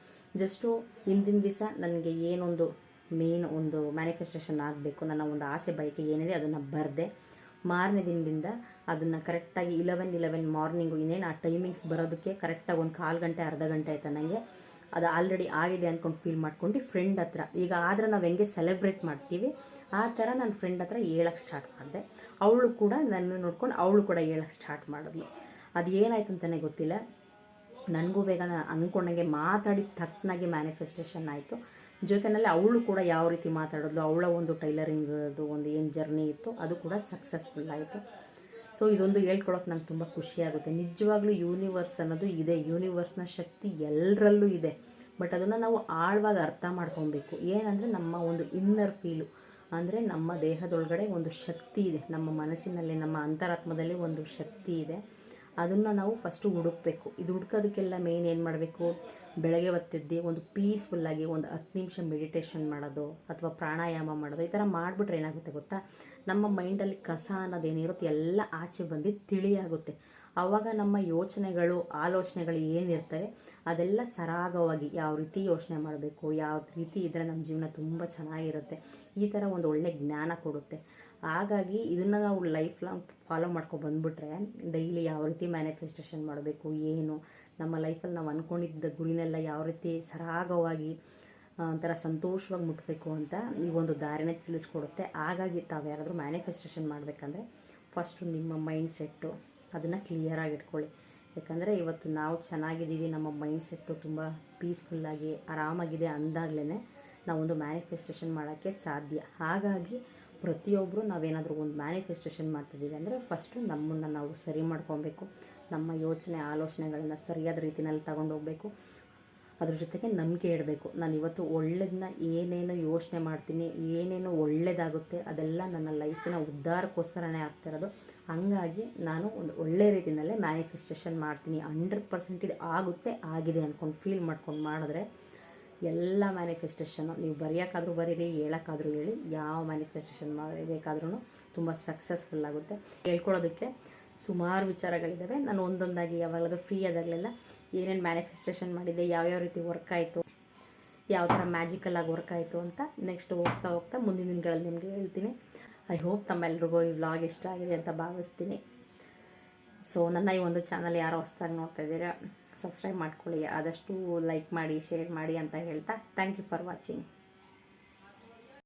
ಜಸ್ಟು ಹಿಂದಿನ ದಿವಸ ನನಗೆ ಏನೊಂದು ಮೇನ್ ಒಂದು ಮ್ಯಾನಿಫೆಸ್ಟೇಷನ್ ಆಗಬೇಕು, ನನ್ನ ಒಂದು ಆಸೆ, ಬಯಕೆ ಏನಿದೆ ಅದನ್ನು ಬರೆದೆ, ಮಾರನೇ ದಿನದಿಂದ ಅದನ್ನು ಕರೆಕ್ಟಾಗಿ ಇಲೆವೆನ್ ಇಲೆವೆನ್ ಮಾರ್ನಿಂಗು ಇನ್ನೇನು ಆ ಟೈಮಿಂಗ್ಸ್ ಬರೋದಕ್ಕೆ ಕರೆಕ್ಟಾಗಿ ಒಂದು ಕಾಲು ಗಂಟೆ, ಅರ್ಧ ಗಂಟೆ ಆಯ್ತು ನನಗೆ ಅದು ಆಲ್ರೆಡಿ ಆಗಿದೆ ಅಂದ್ಕೊಂಡು ಫೀಲ್ ಮಾಡ್ಕೊಂಡು ಫ್ರೆಂಡ್ ಹತ್ರ, ಈಗ ಆದರೆ ನಾವು ಹೆಂಗೆ ಸೆಲೆಬ್ರೇಟ್ ಮಾಡ್ತೀವಿ, ಆ ಥರ ನನ್ನ ಫ್ರೆಂಡ್ ಹತ್ರ ಹೇಳಕ್ಕೆ ಸ್ಟಾರ್ಟ್ ಮಾಡಿದೆ. ಅವಳು ಕೂಡ ನನ್ನ ನೋಡ್ಕೊಂಡು ಅವಳು ಕೂಡ ಹೇಳಕ್ಕೆ ಸ್ಟಾರ್ಟ್ ಮಾಡಿದ್ಲು. ಅದು ಏನಾಯ್ತು ಅಂತಲೇ ಗೊತ್ತಿಲ್ಲ. ನನಗೂ ಬೇಗ ನಾನು ಅಂದ್ಕೊಂಡಂಗೆ ಮಾತಾಡಿದ ತಕ್ಕನಾಗಿ ಮ್ಯಾನಿಫೆಸ್ಟೇಷನ್ ಆಯಿತು. ಜೊತೆಯಲ್ಲಿ ಅವಳು ಕೂಡ ಯಾವ ರೀತಿ ಮಾತಾಡೋದು ಅವಳ ಒಂದು ಟೈಲರಿಂಗ್ದು ಒಂದು ಏನು ಜರ್ನಿ ಇತ್ತು, ಅದು ಕೂಡ ಸಕ್ಸಸ್ಫುಲ್ ಆಯಿತು. ಸೊ ಇದೊಂದು ಹೇಳ್ಕೊಳಕ್ಕೆ ನಂಗೆ ತುಂಬ ಖುಷಿಯಾಗುತ್ತೆ ನಿಜವಾಗ್ಲೂ ಯೂನಿವರ್ಸ್ ಅನ್ನೋದು ಇದೆ ಯೂನಿವರ್ಸ್ನ ಶಕ್ತಿ ಎಲ್ಲರಲ್ಲೂ ಇದೆ. ಬಟ್ ಅದನ್ನು ನಾವು ಆಳವಾಗಿ ಅರ್ಥ ಮಾಡ್ಕೊಬೇಕು. ಏನಂದರೆ ನಮ್ಮ ಒಂದು ಇನ್ನರ್ ಫೀಲು ಅಂದರೆ ನಮ್ಮ ದೇಹದೊಳಗಡೆ ಒಂದು ಶಕ್ತಿ ಇದೆ. ನಮ್ಮ ಮನಸ್ಸಿನಲ್ಲಿ, ನಮ್ಮ ಅಂತರಾತ್ಮದಲ್ಲಿ ಒಂದು ಶಕ್ತಿ ಇದೆ. ಅದನ್ನು ನಾವು ಫಸ್ಟು ಹುಡುಕ್ಬೇಕು. ಇದು ಹುಡ್ಕೋದಕ್ಕೆಲ್ಲ ಮೇಯ್ನ್ ಏನು ಮಾಡಬೇಕು? ಬೆಳಗ್ಗೆ ಹೊತ್ತಿದ್ದು, ಒಂದು ಪೀಸ್ಫುಲ್ಲಾಗಿ ಒಂದು ಹತ್ತು ನಿಮಿಷ ಮೆಡಿಟೇಷನ್ ಮಾಡೋದು, ಅಥವಾ ಪ್ರಾಣಾಯಾಮ ಮಾಡೋದು, ಈ ಥರ ಮಾಡಿಬಿಟ್ರೆ ಏನಾಗುತ್ತೆ ಗೊತ್ತಾ? ನಮ್ಮ ಮೈಂಡಲ್ಲಿ ಕಸ ಅನ್ನೋದೇನಿರುತ್ತೆ ಎಲ್ಲ ಆಚೆ ಬಂದು ತಿಳಿಯಾಗುತ್ತೆ. ಆವಾಗ ನಮ್ಮ ಯೋಚನೆಗಳು, ಆಲೋಚನೆಗಳು ಏನಿರ್ತವೆ ಅದೆಲ್ಲ ಸರಾಗವಾಗಿ ಯಾವ ರೀತಿ ಯೋಚನೆ ಮಾಡಬೇಕು, ಯಾವ ರೀತಿ ಇದ್ದರೆ ನಮ್ಮ ಜೀವನ ತುಂಬ ಚೆನ್ನಾಗಿರುತ್ತೆ, ಈ ಥರ ಒಂದು ಒಳ್ಳೆ ಜ್ಞಾನ ಕೊಡುತ್ತೆ. ಹಾಗಾಗಿ ಇದನ್ನು ನಾವು ಲೈಫ್ ಲಾಂಗ್ ಫಾಲೋ ಮಾಡ್ಕೊಂಡು ಬಂದುಬಿಟ್ರೆ ಡೈಲಿ ಯಾವ ರೀತಿ ಮ್ಯಾನಿಫೆಸ್ಟೇಷನ್ ಮಾಡಬೇಕು, ಏನು, ನಮ್ಮ ಲೈಫಲ್ಲಿ ನಾವು ಅಂದ್ಕೊಂಡಿದ್ದ ಗುರಿನೆಲ್ಲ ಯಾವ ರೀತಿ ಸರಾಗವಾಗಿ ಒಂಥರ ಸಂತೋಷವಾಗಿ ಮುಟ್ಟಬೇಕು ಅಂತ ಈ ಒಂದು ದಾರಿನೇ ತಿಳಿಸ್ಕೊಡುತ್ತೆ. ಹಾಗಾಗಿ ತಾವು ಯಾರಾದರೂ ಮ್ಯಾನಿಫೆಸ್ಟೇಷನ್ ಮಾಡಬೇಕಂದ್ರೆ ಫಸ್ಟು ನಿಮ್ಮ ಮೈಂಡ್ ಸೆಟ್ಟು ಅದನ್ನು ಕ್ಲಿಯರಾಗಿ ಇಟ್ಕೊಳ್ಳಿ. ಯಾಕಂದರೆ ಇವತ್ತು ನಾವು ಚೆನ್ನಾಗಿದ್ದೀವಿ, ನಮ್ಮ ಮೈಂಡ್ ಸೆಟ್ಟು ತುಂಬ ಪೀಸ್ಫುಲ್ಲಾಗಿ ಆರಾಮಾಗಿದೆ ಅಂದಾಗಲೇ ನಾವೊಂದು ಮ್ಯಾನಿಫೆಸ್ಟೇಷನ್ ಮಾಡೋಕ್ಕೆ ಸಾಧ್ಯ. ಹಾಗಾಗಿ ಪ್ರತಿಯೊಬ್ಬರು ನಾವೇನಾದರೂ ಒಂದು ಮ್ಯಾನಿಫೆಸ್ಟೇಷನ್ ಮಾಡ್ತಿದ್ದೀವಿ ಅಂದರೆ ಫಸ್ಟು ನಮ್ಮನ್ನು ನಾವು ಸರಿ ಮಾಡ್ಕೊಬೇಕು. ನಮ್ಮ ಯೋಚನೆ, ಆಲೋಚನೆಗಳನ್ನು ಸರಿಯಾದ ರೀತಿಯಲ್ಲಿ ತಗೊಂಡೋಗ್ಬೇಕು. ಅದ್ರ ಜೊತೆಗೆ ನಂಬಿಕೆ ಇಡಬೇಕು. ನಾನು ಇವತ್ತು ಒಳ್ಳೇದನ್ನ ಏನೇನು ಯೋಚನೆ ಮಾಡ್ತೀನಿ, ಏನೇನು ಒಳ್ಳೇದಾಗುತ್ತೆ, ಅದೆಲ್ಲ ನನ್ನ ಲೈಫಿನ ಉದ್ಧಾರಕ್ಕೋಸ್ಕರನೇ ಆಗ್ತಿರೋದು ಹಂಗಾಗಿ ನಾನು ಒಂದು ಒಳ್ಳೆ ರೀತಿಯಲ್ಲೇ ಮ್ಯಾನಿಫೆಸ್ಟೇಷನ್ ಮಾಡ್ತೀನಿ. ಹಂಡ್ರೆಡ್ ಪರ್ಸೆಂಟ್ ಇದು ಆಗುತ್ತೆ, ಆಗಿದೆ ಅಂದ್ಕೊಂಡು ಫೀಲ್ ಮಾಡ್ಕೊಂಡು ಮಾಡಿದ್ರೆ ಎಲ್ಲ ಮ್ಯಾನಿಫೆಸ್ಟೇಷನ್ನು ನೀವು ಬರೆಯೋಕ್ಕಾದರೂ ಬರೀರಿ, ಹೇಳೋಕ್ಕಾದ್ರೂ ಹೇಳಿ, ಯಾವ ಮ್ಯಾನಿಫೆಸ್ಟೇಷನ್ ಮಾಡಬೇಕಾದ್ರೂ ತುಂಬ ಸಕ್ಸಸ್ಫುಲ್ ಆಗುತ್ತೆ. ಹೇಳ್ಕೊಳ್ಳೋದಕ್ಕೆ ಸುಮಾರು ವಿಚಾರಗಳಿದ್ದಾವೆ ನಾನು ಒಂದೊಂದಾಗಿ ಯಾವಾಗಲೂ ಫ್ರೀ ಆದಾಗಲೆಲ್ಲ ಏನೇನು ಮ್ಯಾನಿಫೆಸ್ಟೇಷನ್ ಮಾಡಿದೆ, ಯಾವ್ಯಾವ ರೀತಿ ವರ್ಕ್ ಆಯಿತು, ಯಾವ ಥರ ಮ್ಯಾಜಿಕಲ್ಲಾಗಿ ವರ್ಕ್ ಆಯಿತು ಅಂತ ನೆಕ್ಸ್ಟ್ ಹೋಗ್ತಾ ಹೋಗ್ತಾ ಮುಂದಿನ ದಿನಗಳಲ್ಲಿ ನಿಮಗೆ ಹೇಳ್ತೀನಿ. ಐ ಹೋಪ್ ತಮ್ಮೆಲ್ರಿಗೂ ಈ ವ್ಲಾಗ್ ಇಷ್ಟ ಆಗಿದೆ ಅಂತ ಭಾವಿಸ್ತೀನಿ. ಸೊ ನನ್ನ ಈ ಒಂದು ಚಾನಲ್ ಯಾರೋ ಹೊಸ್ದಾಗಿ ನೋಡ್ತಾ ಇದ್ದೀರಾ ಸಬ್ಸ್ಕ್ರೈಬ್ ಮಾಡ್ಕೊಳ್ಳಿ. ಆದಷ್ಟು ಲೈಕ್ ಮಾಡಿ ಶೇರ್ ಮಾಡಿ ಅಂತ ಹೇಳ್ತಾ ಥ್ಯಾಂಕ್ ಯು ಫಾರ್ ವಾಚಿಂಗ್